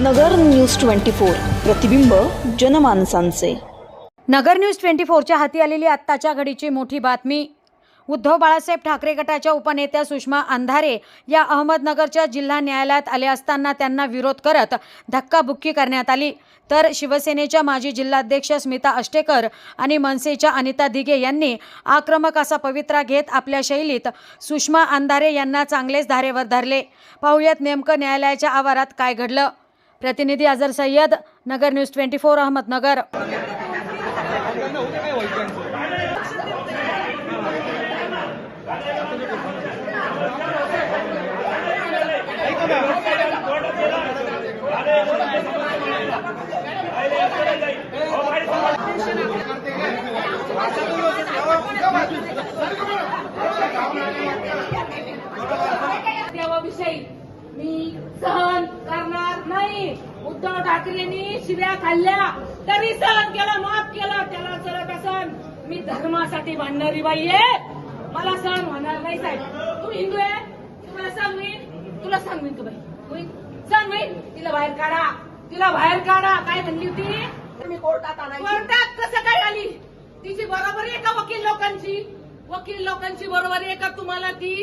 नगर news twenty four प्रतिबिंब जनमानसांचे. नगर news twenty फोरच्या हाती आलेली आत्ताच्या घडीची मोठी बातमी. उद्धव बाळासाहेब ठाकरे गटाच्या उपनेत्या सुषमा अंधारे या अहमदनगरच्या जिल्हा न्यायालयात आले असताना त्यांना विरोध करत धक्काबुक्की करण्यात आली. तर शिवसेनेच्या माजी जिल्हाध्यक्ष स्मिता अष्टेकर आणि मनसेच्या अनिता दिघे यांनी आक्रमक असा पवित्रा घेत आपल्या शैलीत सुषमा अंधारे यांना चांगलेच धारेवर धरले. पाहुयात नेमकं न्यायालयाच्या आवारात काय घडलं. प्रतिनिधी Azhar Sayyad Nagar news twenty four Ahmednagar देवाविषयी मी सहन नाही. उद्धव ठाकरेंनी शिव्या खाल्ल्या. तरी सहन केलं माफ केलं. त्याला चलत असन. मी धर्मासाठी भांडणारी बाई आहे. मला सहन होणार नाही साहेब. तू हिंदू आहे? तुला सांगवीन तुला सांगवीन तू बाई? सांगवीन तिला बाहेर काढा. तिला बाहेर काढा. काय म्हणली होती? मी कोर्टात आणायची. कोर्टात कसं काय आली? तिची बरोबर आहे का वकील लोकांची? वकील लोकांची बरोबर आहे का तुम्हाला ती?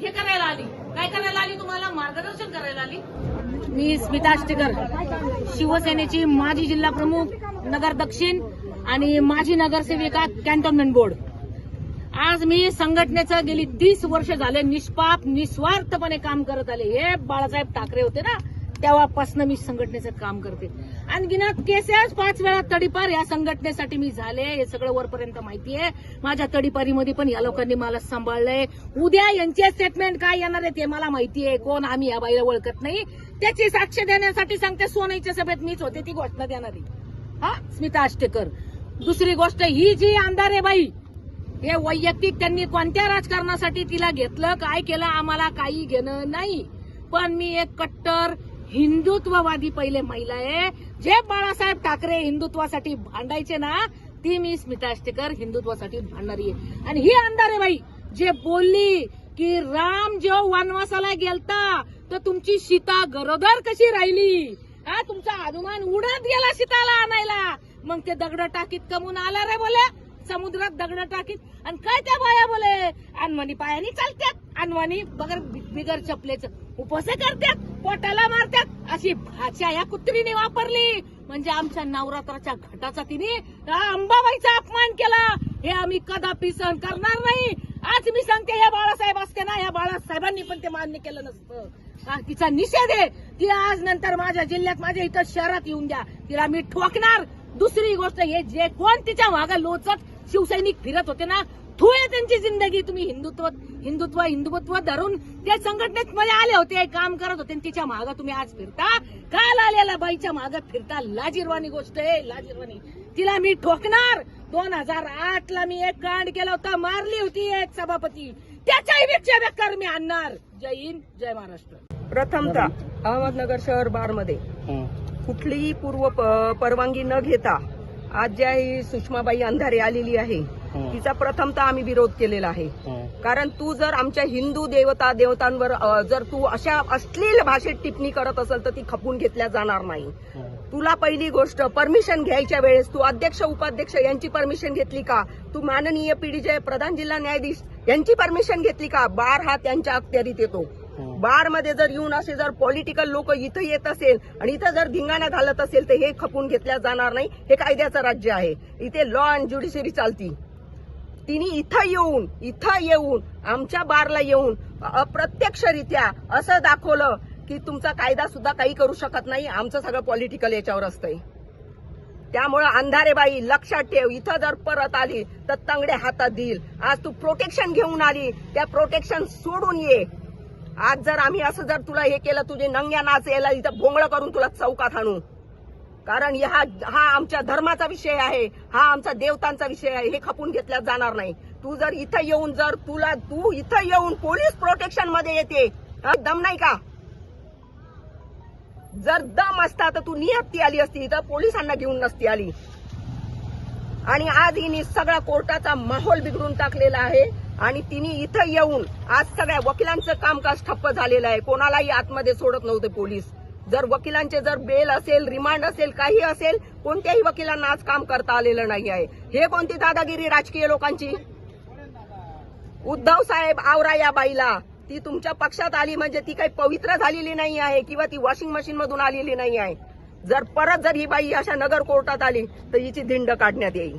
हे करायला आली. काय करायला आली तुम्हाला? मार्गदर्शन करायला आली? मी स्मिता आष्टेकर शिवसेनेची माजी जिल्हा प्रमुख नगर दक्षिण आणि माजी नगरसेविका कॅन्टोन्मेंट बोर्ड. आज मी संघटनेचं गेली तीस वर्ष झाले निष्पाप निस्वार्थपणे काम करत आले. हे बाळासाहेब ठाकरे होते ना? तेव्हापासून मी संघटनेचं काम करते. आणखीनात केसेस पाच वेळा तडीपार या संघटनेसाठी मी झाले. हे सगळं वरपर्यंत माहिती आहे. माझ्या तडीपारीमध्ये पण या लोकांनी मला सांभाळलंय. उद्या यांचे स्टेटमेंट काय येणार आहे ते मला माहिती आहे. कोण आम्ही या बाईला ओळखत नाही. त्याची साक्ष देण्यासाठी सांगते सोनाईच्या सभेत मीच होते ती घोषणा देणारी हा स्मिता आष्टेकर. दुसरी गोष्ट ही जी आमदार आहे बाई हे वैयक्तिक त्यांनी कोणत्या राजकारणासाठी तिला घेतलं काय केलं आम्हाला काही घेणं नाही. पण मी एक कट्टर हिंदुत्ववादी पहिले महिला आहे. जे बाळासाहेब ठाकरे हिंदुत्वासाठी भांडायचे ना ती मी स्मिता आष्टेकर हिंदुत्वासाठी भांडणारी आहे. आणि ही अंधारे बाई जे बोलली की राम जेव्हा वनवासाला गेलता तर तुमची सीता गरोदर कशी राहिली? हा तुमचा हनुमान उडत गेला सीताला आणायला. मग ते दगड टाकीत कमून आला रे बोले समुद्रात दगड टाकीत. आणि काय त्या बाया बोले अनवाणी पायानी चालत्यात. अनवाणी बगर बिगर चपलेचं. उपसे करतात पोटाला मारतात अशी भाषा या कुत्रीने वापरली. म्हणजे आमच्या नवरात्राच्या घटाचा तिने अंबाबाईचा अपमान केला. हे आम्ही कदापि सहन करणार नाही. आज मी सांगते या बाळासाहेब असते ना या बाळासाहेबांनी पण ते मान्य केलं नसतं. तिचा निषेध आहे. ती आज नंतर माझ्या जिल्ह्यात माझ्या इथं शहरात येऊन द्या. तिला मी ठोकणार. दुसरी गोष्ट हे जे कोण तिच्यामागे लोचत शिवसैनिक फिरत होते ना थू आहे त्यांची जिंदगी. तुम्ही हिंदुत्व हिंदुत्व हिंदुत्व धरून त्या संघटनेत मध्ये आले होते काम करत होते आणि तिच्यामागे तुम्ही आज फिरता. काल आलेल्या बाईच्या मागे फिरता. लाजीरवाणी गोष्ट आहे लाजीरवाणी. तिला मी ठोकणार. दोन हजार आठ ला मी एक कांड केला होता मारली होती एक सभापती. त्याच्याही पेक्षा बेकार मी आणणार. जय हिंद जय महाराष्ट्र. प्रथमतः अहमदनगर शहर बारमध्ये. कुठलीही पूर्व परवानगी न घेता आज ज्या ही सुषमाबाई अंधारे आलेली आहे तिचा प्रथमतः आम्ही विरोध केलेला आहे. कारण तू जर आमच्या हिंदू देवता देवतांवर जर तू अशा अश्लील भाषेत टिप्पणी करत असेल तर ती खपून घेतल्या जाणार नाही. तुला पहिली गोष्ट परमिशन घ्यायच्या वेळेस तू अध्यक्ष उपाध्यक्ष यांची परमिशन घेतली का? तू माननीय पीडीजे प्रधान जिल्हा न्यायाधीश यांची परमिशन घेतली का? बार हा त्यांच्या अखत्यारीत येतो. बारमध्ये जर येऊन असे जर पॉलिटिकल लोक इथं येत असेल आणि इथं जर धिंगाणा घालत असेल तर हे खपून घेतल्या जाणार नाही. हे कायद्याचं राज्य आहे. इथे लॉ अँड ज्युडिशरी चालती. तिने इथं येऊन इथं येऊन आमच्या बारला येऊन अप्रत्यक्षरित्या असं दाखवलं की तुमचा कायदा सुद्धा काही करू शकत नाही. आमचं सगळं पॉलिटिकल याच्यावर असतंय. त्यामुळं अंधारेबाई लक्षात ठेव इथं जर परत आली तर तंगडे हातात देईल. आज तू प्रोटेक्शन घेऊन आली त्या प्रोटेक्शन सोडून ये. आज जर आम्ही असं जर तुला हे केलं तुझे नंग्या नाच यायला इथं भोंगळं करून तुला चौकात आणू. कारण हा हा आमच्या धर्माचा विषय आहे. हा आमचा देवतांचा विषय आहे. हे खपून घेतल्या जाणार नाही. तू जर इथं येऊन जर तुला तू इथं येऊन पोलीस प्रोटेक्शनमध्ये येते. दम नाही का? जर दम असता तर तू नियत्ती आली असती. तर पोलिसांना घेऊन नसती आली. आणि आज हिने सगळा कोर्टाचा माहोल बिघडून टाकलेला आहे. आणि तिने इथं येऊन आज सगळ्या वकिलांचं कामकाज ठप्प झालेलं आहे. कोणालाही आतमध्ये सोडत नव्हते पोलीस. जर वकिलांचे जर बेल असेल रिमांड असेल काही असेल कोणत्याही वकिलांना आज काम करता आलेलं नाही आहे. हे कोणती दादागिरी राजकीय लोकांची? उद्धव साहेब आवरा या बाईला. ती तुमच्या पक्षात आली म्हणजे ती काही पवित्र झालेली नाही आहे किंवा ती वॉशिंग मशीन मधून आलेली नाही आहे. जर परत जर ही बाई अशा नगर कोर्टात आली तर हिची धिंड काढण्यात येईल.